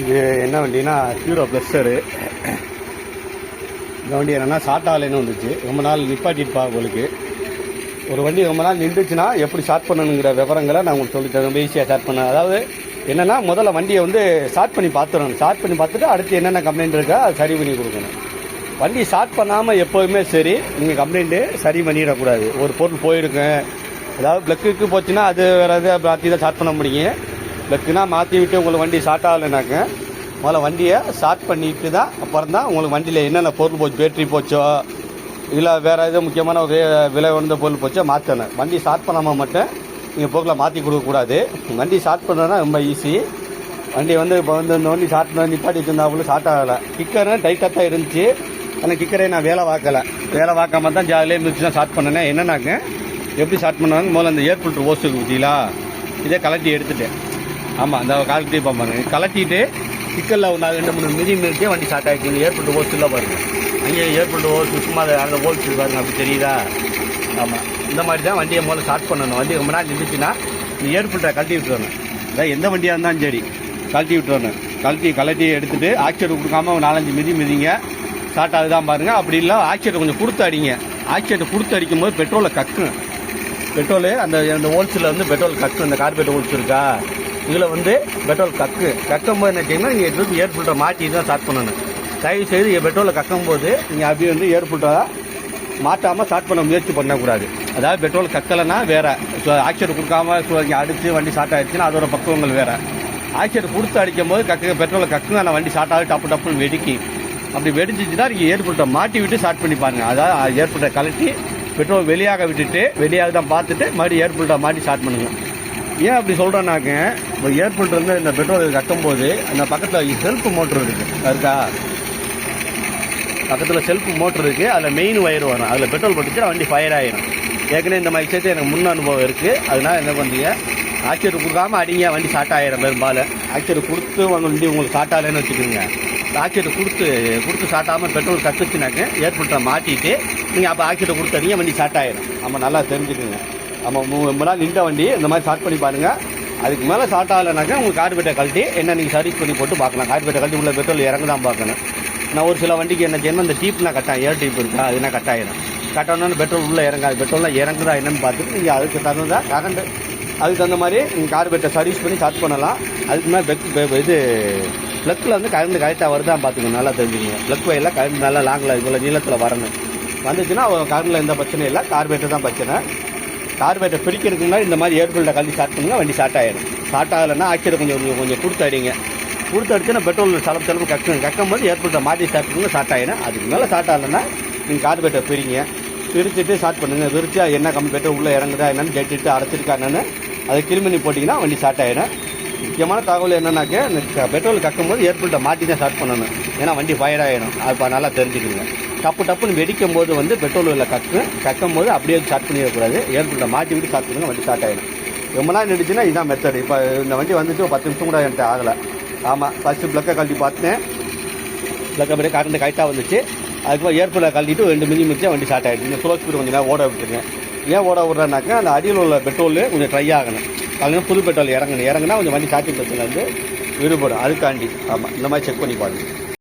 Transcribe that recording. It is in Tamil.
இது என்ன வண்டினா ஹீரோ ப்ளஸ்ஸரு இந்த வண்டி என்னென்னா சாட்டாலேன்னு வந்துச்சு. ரொம்ப நாள் நிப்பாட்டிருப்பா உங்களுக்கு. ஒரு வண்டி ரொம்ப நாள் நின்றுச்சுன்னா எப்படி ஸ்டார்ட் பண்ணணுங்கிற விவரங்களை நான் உங்களுக்கு சொல்லி தரேன். ரொம்ப ஈஸியாக ஸ்டார்ட் பண்ண அதாவது என்னென்னா முதல்ல வண்டியை வந்து ஸ்டார்ட் பண்ணி பார்த்துடணும். ஸ்டார்ட் பண்ணி பார்த்துட்டு அடுத்து என்னென்ன கம்ப்ளைண்ட் இருக்கோ அதை சரி பண்ணி கொடுக்கணும். வண்டி ஸ்டார்ட் பண்ணாமல் எப்போதுமே சரி நீங்கள் கம்ப்ளைண்ட்டு சரி பண்ணிடக்கூடாது. ஒரு பொருள் போயிருக்கேன் அதாவது ப்ளக்குக்கு போச்சுன்னா அது வேறு எதாவது பார்த்து தான் ஸ்டார்ட் பண்ண முடியும். ப்ளக்குனா மாற்றி விட்டு உங்களுக்கு வண்டி ஸ்டார்ட் ஆகலைனாக்க முதல்ல வண்டியை ஸ்டார்ட் பண்ணிட்டு தான் அப்புறம் தான் உங்களுக்கு வண்டியில் என்னென்ன பொருள் போச்சு பேட்டரி போச்சோ இல்லை வேறு எதுவும் முக்கியமான ஒரு விலை உணர்ந்த பொருள் போச்சோ மாற்றணும் வண்டி ஸ்டார்ட் பண்ணாமல் மட்டும் நீங்கள் பொருளை மாற்றி கொடுக்கக்கூடாது வண்டி ஸ்டார்ட் பண்ணுறதுனா ரொம்ப ஈஸி வண்டி வந்து இப்போ வந்து இந்த வண்டி ஸ்டார்ட் பண்ணி நிப்பாட்டி இருந்தாப்புல ஸ்டார்ட் ஆகலை. கிக்கரும் டைட்டாக தான் இருந்துச்சு. ஆனால் கிக்கரை நான் வேலை பார்க்கலை. வேலை பார்க்காம தான் ஜாலியாக இருந்துச்சு தான் ஸ்டார்ட் பண்ணேன். என்னன்னாக்க எப்படி ஸ்டார்ட் பண்ணுவாங்க? முதல்ல அந்த ஏர் ஃபில்டர் ஓஸ் இதே கலட்டி எடுத்துட்டேன். ஆமாம் அந்த கலட்டி பார்ப்பாங்க கலட்டிட்டு சிக்கலில் ஒரு நாலு ரெண்டு மூணு மிதி மிதிச்சே வண்டி ஸ்டார்ட் ஆகிடுச்சு இந்த ஏர் ஃபில்டர் பாருங்க. அங்கே ஏர் ஃபில்டர் சும்மா அதை அந்த ஓல்ஸ் பாருங்க. அப்படி தெரியுதா? ஆமாம் இந்த மாதிரி தான் வண்டியை முதல்ல ஸ்டார்ட் பண்ணணும். வண்டி ரொம்ப நாள் இருந்துச்சுன்னா இந்த ஏற்பட்ட கழட்டி விட்டுறணும். அதான் எந்த வண்டியாக இருந்தாலும் சரி கழட்டி விட்டுறணும். கழட்டி கழட்டி எடுத்துகிட்டு ஆக்சிடென்ட் கொடுக்காம ஒரு நாலஞ்சு மிதி மிதிங்க. ஸ்டார்ட் ஆகுதான் பாருங்க. அப்படி இல்லை ஆக்சிடென்ட் கொஞ்சம் கொடுத்து அடிங்க. ஆக்சிடென்ட் கொடுத்து அடிக்கும் போது பெட்ரோலை கக்கும். பெட்ரோலு அந்த அந்த ஹோல்சேலில் வந்து பெட்ரோல் கக்கும். அந்த கார்பரேட் ஹோல்ஸ் இருக்கா? இதில் வந்து பெட்ரோல் கக்கு. கக்கும் போது என்ன செய்யணும் நீங்கள் எடுத்து ஏர் ஃபில்டரை மாற்றி தான் ஸ்டார்ட் பண்ணணும். தயவு செய்து பெட்ரோலை கக்கும் போது நீங்கள் அப்படியே வந்து ஏர் ஃபில்டரை மாற்றாமல் ஸ்டார்ட் பண்ண முயற்சி பண்ணக்கூடாது. அதாவது பெட்ரோல் கக்கலைன்னா வேறு. ஆக்சிடென்ட் கொடுக்காம அடித்து வண்டி ஸ்டார்ட் ஆகிடுச்சுன்னா அதோட பக்குவங்கள் வேறு. ஆக்சிடென்ட் கொடுத்து அடிக்கும் போது கக்க பெட்ரோலை கக்குங்க நான் வண்டி ஸ்டார்ட் ஆகி டப்பு டப்புன்னு வெடிக்கி. அப்படி வெடிச்சிச்சுன்னா நீங்கள் ஏர் ஃபில்டரை மாட்டி விட்டு ஸ்டார்ட் பண்ணி பாருங்கள் அதாவது ஏர் ஃபில்டரை கழட்டி பெட்ரோல் வெளியாக விட்டுட்டு வெளியாக தான் பார்த்துட்டு மறுபடியும் ஏர் ஃபில்டரை மாட்டி ஸ்டார்ட் பண்ணுங்க. ஏன் அப்படி சொல்கிறேன்னாக்க இப்போ ஏர் வந்து இந்த பெட்ரோல் கக்கும் போது அந்த பக்கத்தில் செல்ஃப் மோட்டர் இருக்குது இருக்கா. பக்கத்தில் செல்ஃப் மோட்டர் இருக்குது அதில் மெயின் ஒயர் வரும். அதில் பெட்ரோல் போட்டுச்சு வண்டி ஃபயர் ஆகிடும் ஏற்கனவே இந்த மாதிரி விஷயத்தை எனக்கு முன் அனுபவம் இருக்குது அதனால் என்ன பண்ணுறீங்க ஆக்சிடென்ட் கொடுக்காம அடிங்க. வண்டி ஸ்டார்ட் ஆயிடும் பெரும்பாலும். ஆக்சிடென்ட் கொடுத்து உங்க வண்டி உங்களுக்கு ஸ்டார்ட் ஆகலைன்னு வச்சுக்கோங்க. ஆக்சிடென்ட் கொடுத்து கொடுத்து ஸ்டார்ட் ஆகாமல் பெட்ரோல் கத்துச்சுனாக்க ஏற்பட்ட மாட்டிட்டு நீங்கள் அப்போ ஆக்சிடென்ட் கொடுத்தீங்க வண்டி ஸ்டார்ட் ஆயிடும் நம்ம நல்லா தெரிஞ்சுக்கோங்க. நம்ம மூ- நாள் நின்ற வண்டி இந்த மாதிரி ஸ்டார்ட் பண்ணி பாருங்கள் அதுக்கு மேலே ஸ்டார்ட் ஆகலைனாக்கா உங்கள் கார்பரேட்டை கழட்டி என்ன நீங்கள் சர்வீஸ் பண்ணி போட்டு பார்க்கலாம். கார்பரேட்டை கழட்டி உள்ள பெட்ரோல் இறங்க தான் பார்க்கணும். நான் ஒரு சில வண்டிக்கு என்ன செய்யணும் அந்த டீப் நான் கட்டாயம் ஏர் டீப் இருக்கா அது நான் கட்டாயிடும் கட்டணும்னு பெட்ரோல் உள்ளே இறங்காது. பெட்ரோல்லாம் இறங்குதா என்னன்னு பார்த்துட்டு நீங்கள் அதுக்கு தகுந்தா கரண்ட் அதுக்கு தகுந்த மாதிரி நீங்கள் கார்பரேட்டை சர்வீஸ் பண்ணி ஸ்டார்ட் பண்ணலாம். அதுக்கு மேலே பெக் இது ப்ளக்கில் வந்து கரண்ட் கரெக்டாக வருதான் பார்த்துக்கணும் நல்லா தெரிஞ்சுக்கணும் ப்ளக் வயலில் கரண்ட் நல்லா லாங்கில் இவ்வளோ நீளத்தில் வரணும். வந்துச்சுன்னா கரண்டில் எந்த பிரச்சனையும் இல்லை. கார்பரேட்டர் தான் பிரச்சனை. கார்பேட்டை பிரிக்கிறதுக்கு முன்னாடி இந்த மாதிரி ஏர்பில்ட்டை கல்வி ஸ்டார்ட் பண்ணுங்க வண்டி ஸ்டார்ட் ஆயிடும் ஸ்டார்ட் ஆகலைன்னா ஆக்சிடென்ட் கொஞ்சம் கொஞ்சம் கொஞ்சம் கொடுத்து அடிங்க. கொடுத்து அடிச்சுன்னா பெட்ரோல் செலவு செலவு கக்கும் கக்கும் போது ஏர்பில்ட்டை மாற்றி ஸ்டார்ட் பண்ணுங்க ஸ்டார்ட் ஆயிடும் அதுக்கு மேலே ஸ்டார்ட் ஆகலைன்னா நீங்கள் கார்பேட்டை பிரிங்க. பிரிச்சுட்டு ஸ்டார்ட் பண்ணுங்க. விரிச்சா என்ன கம்மி பெட்ரோல் உள்ளே இறங்குதா என்னன்னு கேட்டுட்டு அடைச்சிருக்காங்கன்னு அதை கிளிமணி போட்டிங்கன்னா வண்டி ஸ்டார்ட் ஆகிடும் முக்கியமான தகவல் என்னன்னாக்க இந்த பெட்ரோல் கக்கும் போது ஏர்பில்ட்டை மாட்டி தான் ஸ்டார்ட் பண்ணணும். ஏன்னா வண்டி ஃபயர் ஆகிடும் அது இப்போ நல்லா தெரிஞ்சுக்கிடுங்க. டப்பு டப்புன்னு வெடிக்கும் போது வந்து பெட்ரோல் இல்லை கக்கு கக்கும் போது அப்படியே ஸ்டார்ட் பண்ணிடக்கூடாது. ஏற்பட்ட மாட்டி விட்டு ஸ்டார்ட் பண்ணுங்க வண்டி ஸ்டார்ட் ஆகிடும் ரொம்ப நாள் நின்றுச்சுன்னா இதுதான் மெத்தட் இப்போ இந்த வண்டி வந்துட்டு ஒரு பத்து நிமிஷம் கூட என்கிட்ட ஆகலை. ஆமாம் ஃபஸ்ட்டு ப்ளக்கை கழட்டி பார்த்தேன். ப்ளக்கை அப்படியே கரண்ட் கரெக்டாக வந்துச்சு. அதுக்கப்புறம் ஏர்பில்லை கழட்டிட்டு ரெண்டு மிஞ்சி மிச்சம் வண்டி ஸ்டார்ட் ஆகிடுச்சு நீங்கள் ஸ்லோ ஸ்பீடு கொஞ்சம் நேரம் ஓட விட்டுருங்க. ஏன் ஓட விட்றேன்னாக்கா அந்த அடியில் உள்ள பெட்ரோல் கொஞ்சம் ட்ரை ஆகணும். அதுலேருந்து புது பெட்ரோல் இறங்கணும். இறங்குனா கொஞ்சம் வண்டி ஸ்டார்டிங் பிரச்சனை வந்து விடுபடும். அதுக்காண்டி. ஆமாம் இந்த மாதிரி செக் பண்ணி பாருங்கள்